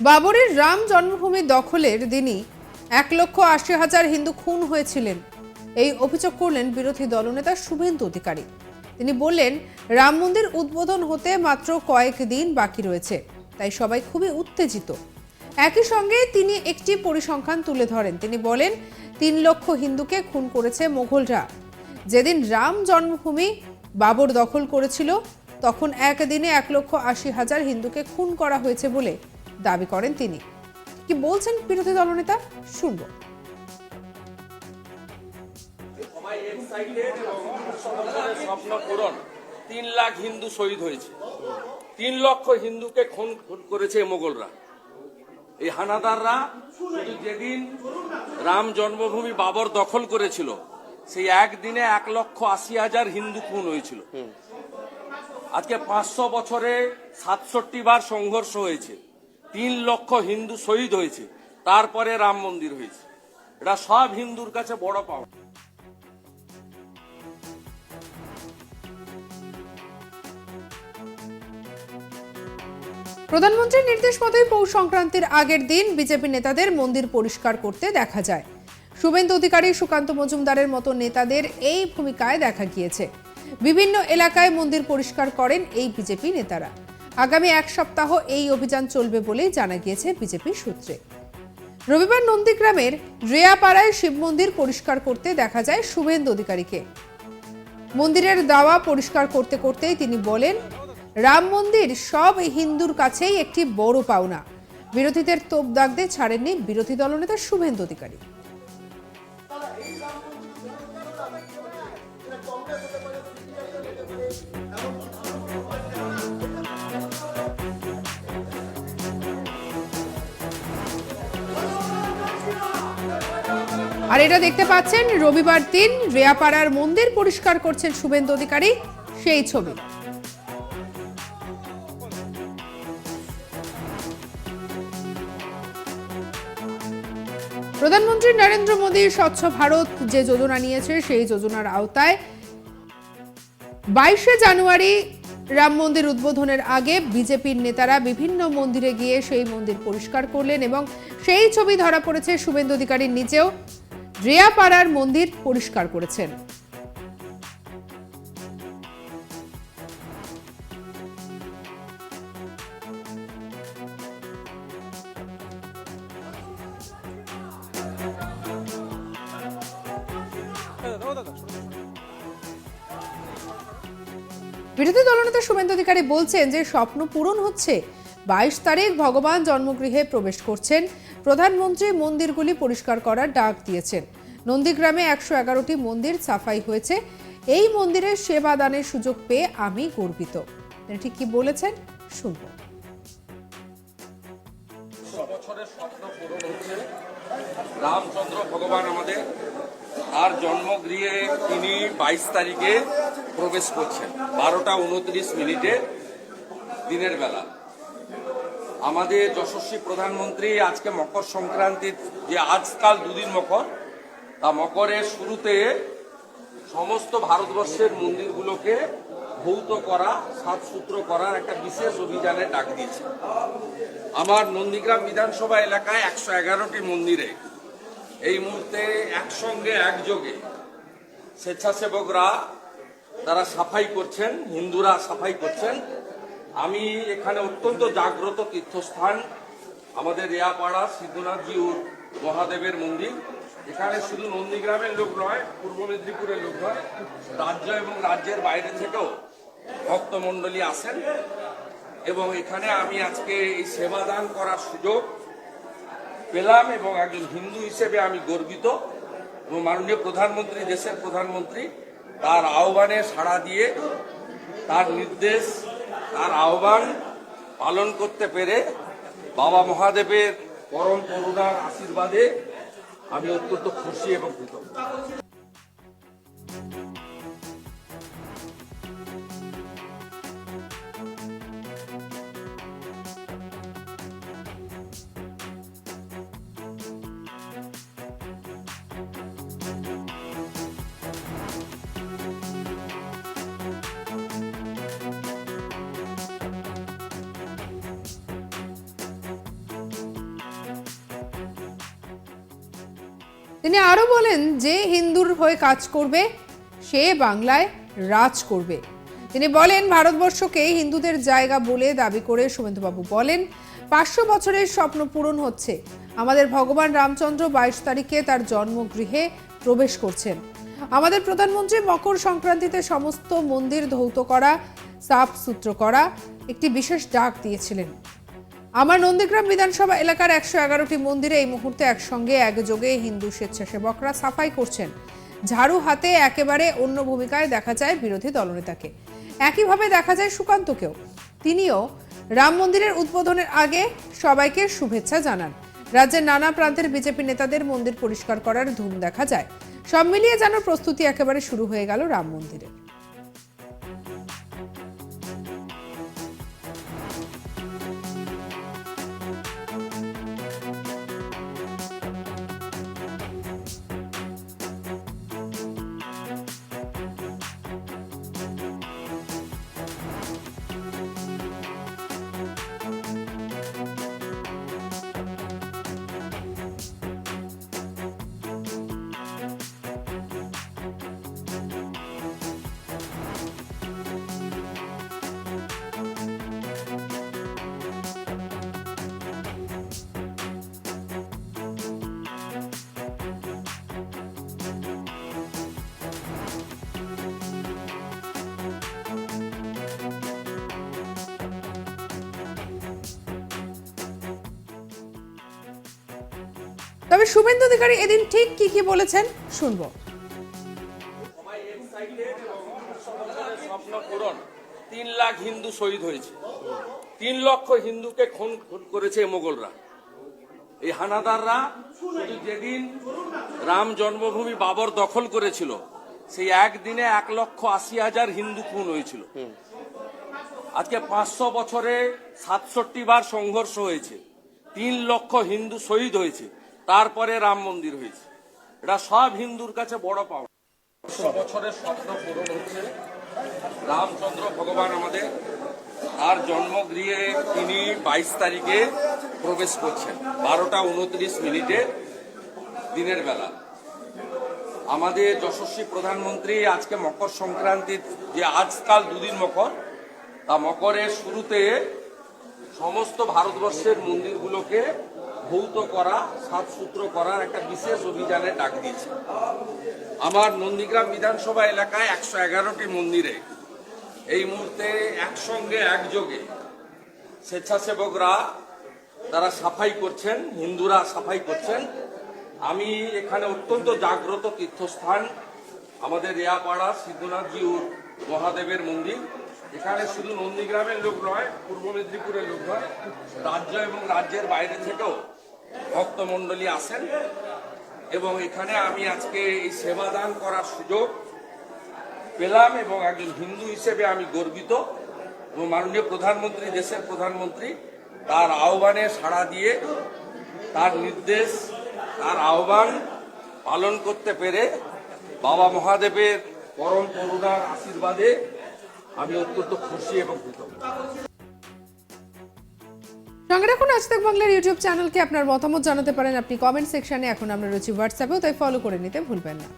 বাবরের রাম জন্মভূমি দখলের দিনই এক লক্ষ আশি হাজার হিন্দু খুন হয়েছিলেন। এই অভিযোগ করলেন বিরোধী দলনেতা শুভেন্দু অধিকারী। তিনি বললেন, রাম মন্দির উদ্বোধন হতে মাত্র কয়েক দিন বাকি রয়েছে, তাই সবাই খুবই উত্তেজিত। একই সঙ্গে তিনি একটি পরিসংখ্যান তুলে ধরেন। তিনি বলেন, তিন লক্ষ হিন্দুকে খুন করেছে মোঘলরা। যেদিন রাম জন্মভূমি বাবর দখল করেছিল, তখন একদিনে এক লক্ষ আশি হাজার হিন্দুকে খুন করা হয়েছে বলে দাবি করেন তিনি। কি বলছেন বিরোধী দলনেতা? শুনব। স্বপ্ন পূরণ। তিন লাখ হিন্দু শহীদ হয়েছে। তিন লক্ষ হিন্দুকে খুন খুন করেছে মোগলরা। এই হানাদাররা শুধু যেদিন রাম জন্মভূমি বাবর দখল করেছিল সেই একদিনে এক লক্ষ আশি হাজার হিন্দু খুন হয়েছিল। আজকে পাঁচশো বছরে সাতষট্টি বার সংঘর্ষ হয়েছে। তিন লক্ষ হিন্দু শহীদ হয়েছে, তারপরে রাম মন্দির হয়েছে। এটা সব হিন্দুর কাছে বড় পাওয়া প্রধানমন্ত্রীর নির্দেশ মতোই পৌষ সংক্রান্তির আগের দিন বিজেপি নেতাদের মন্দির পরিষ্কার করতে দেখা যায়। শুভেন্দু অধিকারী সুকান্ত মজুমদারের মতো নেতাদের এই ভূমিকায় দেখা গিয়েছে। বিভিন্ন এলাকায় মন্দির পরিষ্কার করেন এই বিজেপি নেতারা। আগামী এক সপ্তাহ এই অভিযান চলবে বলেই জানা গিয়েছে বিজেপি সূত্রে। রবিবার নন্দীগ্রামের রেয়াপাড়ায় শিব মন্দির পরিষ্কার করতে দেখা যায় শুভেন্দু অধিকারীকে। মন্দিরের দাওয়া পরিষ্কার করতে করতেই তিনি বলেন, রাম মন্দির সব হিন্দুর কাছেই একটি বড় পাওনা। বিরোধীদের তোপ দাগতে ছাড়েননি বিরোধী দলনেতা শুভেন্দু অধিকারী। আর এটা দেখতে পাচ্ছেন, রবিবার দিন রেয়াপাড়ার মন্দির পরিষ্কার করছেন শুভেন্দু অধিকারী, সেই ছবি। প্রধানমন্ত্রী নরেন্দ্র মোদী, স্বচ্ছ ভারত যে যোজনা নিয়েছে, সেই যোজনার আওতায় বাইশে জানুয়ারি রাম মন্দির উদ্বোধনের আগে বিজেপির নেতারা বিভিন্ন মন্দিরে গিয়ে সেই মন্দির পরিষ্কার করলেন এবং সেই ছবি ধরা পড়েছে শুভেন্দু অধিকারী নিজেও রেয়াপাড়ার মন্দির পরিষ্কার করেছেন। বিরোধী দলনেতা শুভেন্দু অধিকারী বলছেন যে স্বপ্ন পূরণ হচ্ছে। বাইশ তারিখ ভগবান জন্মগৃহে প্রবেশ করছেন প্রধানমন্ত্রী মন্দিরগুলি পরিষ্কার করার ডাক দিয়েছেন। নন্দীগ্রামে একশো এগারোটি মন্দির সাফাই হয়েছে। এই মন্দিরের সেবা দানের সুযোগ পেয়ে আমি গর্বিত। ঠিক কি বলেছেন? শুনব। রামচন্দ্র ভগবান আমাদের তার জন্মগৃহে তিনি বাইশ তারিখে প্রবেশ করছেন। বারোটা উনত্রিশ মিনিটে দিনের বেলা। আমাদের যশস্বী প্রধানমন্ত্রী আজকে মকর সংক্রান্তির যে আজকাল দুদিন মকর, তা মকরের শুরুতে সমস্ত ভারতবর্ষের মন্দিরগুলোকে ভৌত করা, সাফসূত্র করার একটা বিশেষ অভিযানে ডাক দিয়েছে। আমার নন্দীগ্রাম বিধানসভা এলাকায় একশো এগারোটি মন্দিরে এই মুহূর্তে একসঙ্গে একযোগে স্বেচ্ছাসেবকরা তারা সাফাই করছেন, হিন্দুরা সাফাই করছেন। আমি এখানে অত্যন্ত জাগ্রত তীর্থস্থান, আমাদের রেয়াপাড়া সিদ্ধনাথজিউর মহাদেবের মন্দির। এখানে শুধু নন্দীগ্রামের লোক নয়, পূর্ব মেদিনীপুরের লোক নয়, রাজ্য এবং রাজ্যের বাইরে থেকেও ভক্তমণ্ডলী আসেন। এবং এখানে আমি আজকে এই সেবাদান করার সুযোগ পেলাম এবং একজন হিন্দু হিসেবে আমি গর্বিত এবং মাননীয় প্রধানমন্ত্রী, দেশের প্রধানমন্ত্রী তার আহ্বানে সাড়া দিয়ে তার নির্দেশ তার আহ্বান পালন করতে পেরে বাবা মহাদেবের পরম করুণার আশীর্বাদে আমি অত্যন্ত খুশি এবং কৃতজ্ঞ। thank you তিনি আরও বলেন, যে হিন্দুর হয়ে কাজ করবে, সে বাংলায় রাজ করবে। তিনি বলেন, ভারতবর্ষকে হিন্দুদের জায়গা বলে দাবি করে শুভেন্দুবাবু বলেন, পাঁচশো বছরের স্বপ্ন পূরণ হচ্ছে। আমাদের ভগবান রামচন্দ্র বাইশ তারিখে তার জন্মগৃহে প্রবেশ করছেন। আমাদের প্রধানমন্ত্রী মকর সংক্রান্তিতে সমস্ত মন্দির ধৌত করা সাফ সূত্র করা, একটি বিশেষ ডাক দিয়েছিলেন। আমার নন্দীগ্রাম বিধানসভা এলাকার একশো এগারোটি মন্দিরে এই মুহূর্তে একসঙ্গে একযোগে হিন্দু স্বেচ্ছাসেবকরা সাফাই করছেন। ঝাড়ু হাতে একেবারে অন্য ভূমিকায় দেখা যায় বিরোধী দলনেতাকে। একইভাবে দেখা যায় সুকান্তকেও। তিনিও রাম মন্দিরের উদ্বোধনের আগে সবাইকে শুভেচ্ছা জানান। রাজ্যের নানা প্রান্তের বিজেপি নেতাদের মন্দির পরিষ্কার করার ধুম দেখা যায়। সব মিলিয়ে যেন প্রস্তুতি একেবারে শুরু হয়ে গেল রাম মন্দিরের তবে শুভেন্দু অধিকারী এদিন ঠিক কি কি বলেছেন শুনব। তিন লাখ হিন্দু শহীদ হয়েছে। তিন লক্ষ হিন্দুকে খুন করেছে মোগলরা। এই হানাদাররা যেদিন রাম জন্মভূমি বাবর দখল করেছিল, সেই একদিনে এক লক্ষ আশি হাজার হিন্দু খুন হয়েছিল। আজকে পাঁচশো বছরে সাতষট্টি বার সংঘর্ষ হয়েছে। তিন লক্ষ হিন্দু শহীদ হয়েছে। তারপরে রাম মন্দির হয়েছে। এটা সব হিন্দুর কাছে বড় পাওয়া বছরের স্বপ্ন পূরণ হচ্ছে। রামচন্দ্র ভগবান আমাদের তার জন্মগৃহে তিনি বাইশ তারিখে প্রবেশ করছেন। বারোটা উনত্রিশ মিনিটে দিনের বেলা। আমাদের যশস্বী প্রধানমন্ত্রী আজকে মকর সংক্রান্তির যে আজকাল দুদিন মকর, তা মকরের শুরুতে সমস্ত ভারতবর্ষের মন্দিরগুলোকে ভৌত করা সাফসূত্র করার একটা বিশেষ অভিযানে ডাক দিয়েছে। আমার নন্দীগ্রাম বিধানসভা এলাকায় একশো এগারোটি মন্দিরে এই মুহূর্তে একসঙ্গে, একযোগে স্বেচ্ছাসেবকরা তারা সাফাই করছেন, হিন্দুরা সাফাই করছেন। আমি এখানে অত্যন্ত জাগ্রত তীর্থস্থান, আমাদের রেয়াপাড়া সিদ্ধনাথজি ও মহাদেবের মন্দির। এখানে শুধু নন্দীগ্রামের লোক নয়, পূর্ব মেদিনীপুরের লোক নয়, রাজ্য এবং রাজ্যের বাইরে থেকেও ভক্তমণ্ডলী আসেন এবং এখানে আমি আজকে এই সেবা দান করার সুযোগ পেলাম এবং একজন হিন্দু হিসেবে আমি গর্বিত এবং মাননীয় প্রধানমন্ত্রী, দেশের প্রধানমন্ত্রী তার আহ্বানে সাড়া দিয়ে তার নির্দেশ, তার আহ্বান পালন করতে পেরে বাবা মহাদেবের পরম করুণার আশীর্বাদে আমি অত্যন্ত খুশি এবং কৃতজ্ঞ। সঙ্গে রাখুন। আজ তাক বাংলার ইউটিউব চ্যানেলকে আপনার মতামত জানাতে পারেন। আপনি কমেন্ট সেকশনে এখন আমরা রয়েছি হোয়াটসঅ্যাপেও তাই ফলো করে নিতে ভুলবেন না।